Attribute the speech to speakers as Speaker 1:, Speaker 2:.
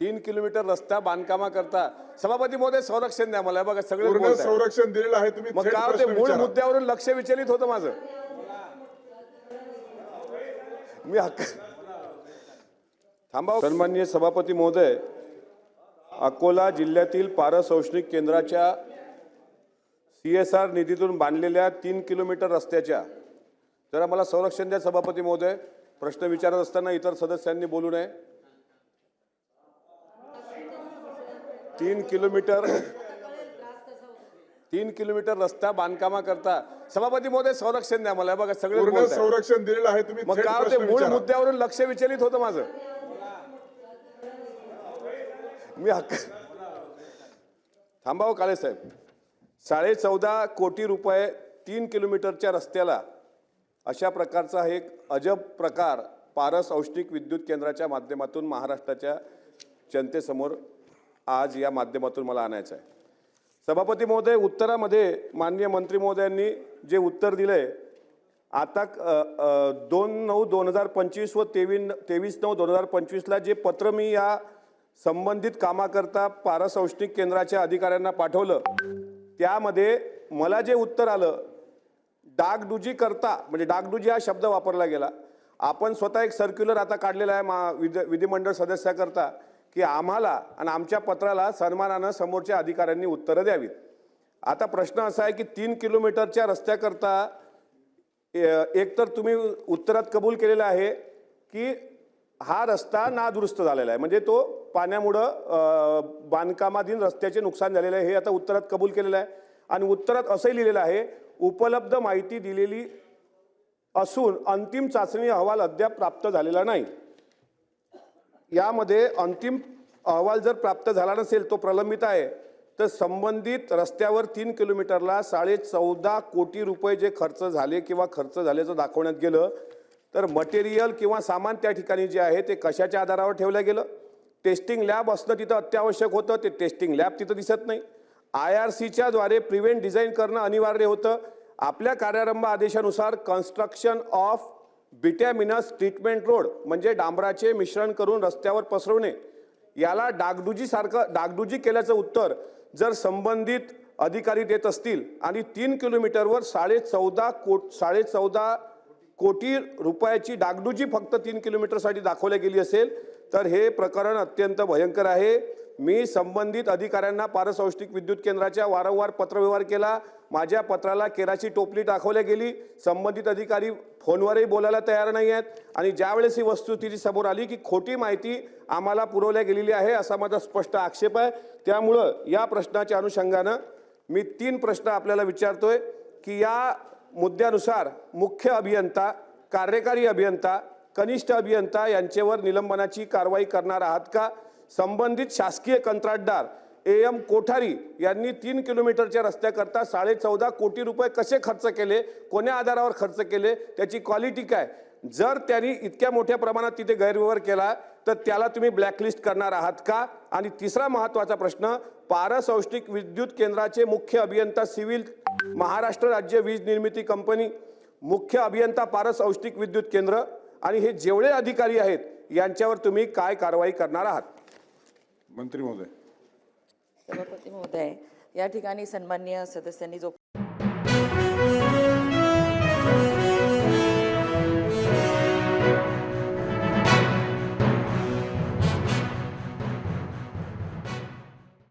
Speaker 1: तीन किलोमीटर रस्ता बांधकामा करता. सभापती महोदय संरक्षण द्या मला. बघा सगळे
Speaker 2: पूर्ण संरक्षण दिलेलं आहे. तुम्ही
Speaker 1: मग
Speaker 2: थेट
Speaker 1: काय होते
Speaker 2: प्रश्न
Speaker 1: मूळ
Speaker 2: विचारा.
Speaker 1: मुद्द्यावरून लक्ष विचलित होतं माझं. मी हक्क थांबा सन्माननीय सभापती महोदय अकोला जिल्ह्यातील पारस औष्णिक केंद्राच्या सी एस आर निधीतून बांधलेल्या तीन किलोमीटर रस्त्याच्या. जरा मला संरक्षण द्या सभापती महोदय. प्रश्न विचारत असताना इतर सदस्यांनी बोलू नये. तीन किलोमीटर तीन किलोमीटर रस्ता बांधकामा करता. सभापती महोदय संरक्षण द्या मला. बघा सगळे
Speaker 2: पूर्ण संरक्षण दिलेलं आहे तुम्ही
Speaker 1: मग
Speaker 2: थेट
Speaker 1: काय होते
Speaker 2: प्रश्न
Speaker 1: मूळ
Speaker 2: विचारा.
Speaker 1: मुद्द्यावरून लक्ष विचलित होतं माझं. मी हक्क थांबाव काळे साहेब. साडे चौदा कोटी रुपये तीन किलोमीटरच्या रस्त्याला अशा प्रकारचा एक अजब प्रकार पारस औष्णिक विद्युत केंद्राच्या माध्यमातून महाराष्ट्राच्या जनतेसमोर आज या माध्यमातून मला आणायचं आहे. सभापती महोदय उत्तरामध्ये माननीय मंत्री महोदयांनी जे उत्तर दिलंय आता दोन नऊ दोन हजार पंचवीस व तेवीन तेवीस नऊ दोन हजार पंचवीसला जे पत्र मी या संबंधित कामाकरता पारसौष्णिक केंद्राच्या अधिकाऱ्यांना पाठवलं त्यामध्ये मला जे उत्तर आलं डागडुजी करता म्हणजे डागडुजी हा शब्द वापरला गेला. आपण स्वतः एक सर्क्युलर आता काढलेला आहे मा विध विधिमंडळ सदस्याकरता. की आम्हाला आणि आमच्या पत्राला सन्मानानं समोरच्या अधिकाऱ्यांनी उत्तरं द्यावीत. आता प्रश्न असा आहे की तीन किलोमीटरच्या रस्त्याकरता एकतर तुम्ही उत्तरात कबूल केलेलं आहे की हा रस्ता नादुरुस्त झालेला आहे. म्हणजे तो पाण्यामुळं बांधकामाधीन रस्त्याचे नुकसान झालेलं आहे हे आता उत्तरात कबूल केलेलं आहे. आणि उत्तरात असंही लिहिलेलं आहे उपलब्ध माहिती दिलेली असून अंतिम चाचणी अहवाल अद्याप प्राप्त झालेला नाही. यामध्ये अंतिम अहवाल जर प्राप्त झाला नसेल तो प्रलंबित आहे तर संबंधित रस्त्यावर तीन किलोमीटरला साडे चौदा कोटी रुपये जे खर्च झाले किंवा खर्च झाल्याचं दाखवण्यात गेलं तर मटेरियल किंवा सामान त्या ठिकाणी जे आहे ते कशाच्या आधारावर ठेवलं गेलं? टेस्टिंग लॅब असणं तिथं अत्यावश्यक होतं ते टेस्टिंग लॅब तिथं दिसत नाही. आय आर सीच्या द्वारे प्रिव्हेंट डिझाईन करणं अनिवार्य होतं. आपल्या कार्यारंभ आदेशानुसार construction of bituminous treatment road म्हणजे डांबराचे मिश्रण करून रस्त्यावर पसरवणे. याला डागडुजी सारखं डागडुजी केल्याचं उत्तर जर संबंधित अधिकारी देत असतील आणि तीन किलोमीटरवर साडे चौदा कोट साडे चौदा कोटी रुपयाची डागडुजी फक्त तीन किलोमीटरसाठी दाखवली गेली असेल तर हे प्रकरण अत्यंत भयंकर आहे. मी संबंधित अधिकाऱ्यांना पारसंष्ठिक विद्युत केंद्राच्या वारंवार पत्रव्यवहार केला. माझ्या पत्राला केराची टोपली दाखवल्या गेली. संबंधित अधिकारी फोनवरही बोलायला तयार नाही आहेत. आणि ज्यावेळेस ही वस्तुस्थिती समोर आली की खोटी माहिती आम्हाला पुरवल्या गेलेली आहे असा माझा स्पष्ट आक्षेप आहे. त्यामुळं या प्रश्नाच्या अनुषंगानं मी तीन प्रश्न आपल्याला विचारतोय की या मुद्द्यानुसार मुख्य अभियंता कार्यकारी अभियंता कनिष्ठ अभियंता यांच्यावर निलंबनाची कारवाई करणार आहात का? संबंधित शासकीय कंत्राटदार ए एम कोठारी यांनी तीन किलोमीटरच्या रस्त्याकरता साडे चौदा कोटी रुपये कसे खर्च केले कोण्या आधारावर खर्च केले त्याची क्वालिटी काय? जर त्यांनी इतक्या मोठ्या प्रमाणात तिथे गैरव्यवहार केला तर त्याला तुम्ही ब्लॅकलिस्ट करणार आहात का? आणि तिसरा महत्त्वाचा प्रश्न पारसौष्टिक विद्युत केंद्राचे मुख्य अभियंता सिव्हिल महाराष्ट्र राज्य वीज निर्मिती कंपनी मुख्य अभियंता पारसौष्टिक विद्युत केंद्र आणि हे जेवढे अधिकारी आहेत यांच्यावर तुम्ही काय कारवाई करणार आहात?
Speaker 2: मंत्री महोदय.
Speaker 3: सभापती महोदय या ठिकाणी सन्मान्य सदस्यांनी जो